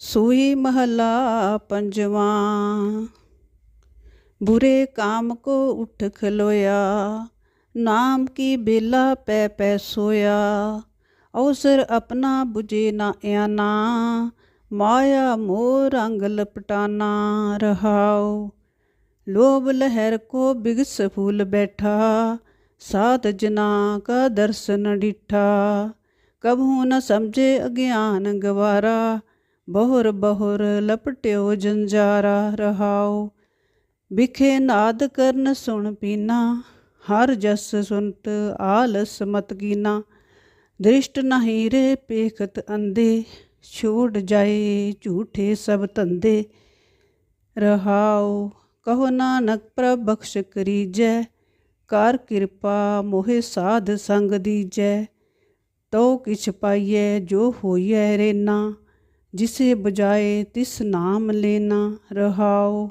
ਸੂਈ ਮਹਲਾ ਪੰਜਵਾਂ। ਬੁਰੇ ਕਾਮ ਕੋ ਉਠ ਖਲੋਇਆ, ਨਾਮ ਕੀ ਬੇਲਾ ਪੈ ਪੈ ਸੋਇਆ। ਅਵਸਰ ਆਪਣਾ 부ਜੇ ਨਾ ਆਨਾ ਮਾਇਆ ਮੋਹ ਰੰਗ ਲਪਟਾਨਾ ਰਹਾਉ। ਲੋਭ ਲਹਿਰ ਕੋ ਬਿਗਸ ਫੂਲ ਬੈਠਾ, ਸਾਧ ਜਨਾ ਕਾ ਦਰਸ਼ਨ ਡਿਠਾ। ਕਬਹੂ ਨ ਸਮਝੇ ਅਗਿਆਨ ਗਵਾਰਾ ਬਹੁਰ ਬਹੁਰ ਲਪਟਿਓ ਜੰਜਾਰਾ ਰਹਾਉ ਵਿਖੇ ਨਾਦ ਕਰਨ ਸੁਣ ਪੀਨਾ, ਹਰ ਜਸ ਸੁਨਤ ਆਲਸ ਮਤ ਕੀਨਾ ਦ੍ਰਿਸ਼ਟ ਨਹੀਂ ਰੇ ਪੇਖਤ ਅੰਦੇ ਛੋੜ ਜਾਏ ਝੂਠੇ ਸਭ ਧੰਦੇ ਰਹਾਓ, ਕਹੋ ਨਾਨਕ ਪ੍ਰਭ ਬਖਸ਼ ਕਰੀਜੈ, ਕਰ ਕਿਰਪਾ ਮੋਹਿ ਸਾਧ ਸੰਗ ਦੀਜੈ। ਤੋ ਕਿਛ ਪਾਈਐ ਜੋ ਹੋਈਐ ਰੇਨਾ। ਜਿਸੇ ਬਜਾਏ ਤਿਸ ਨਾਮ ਲੈਨਾ ਰਹਾਉ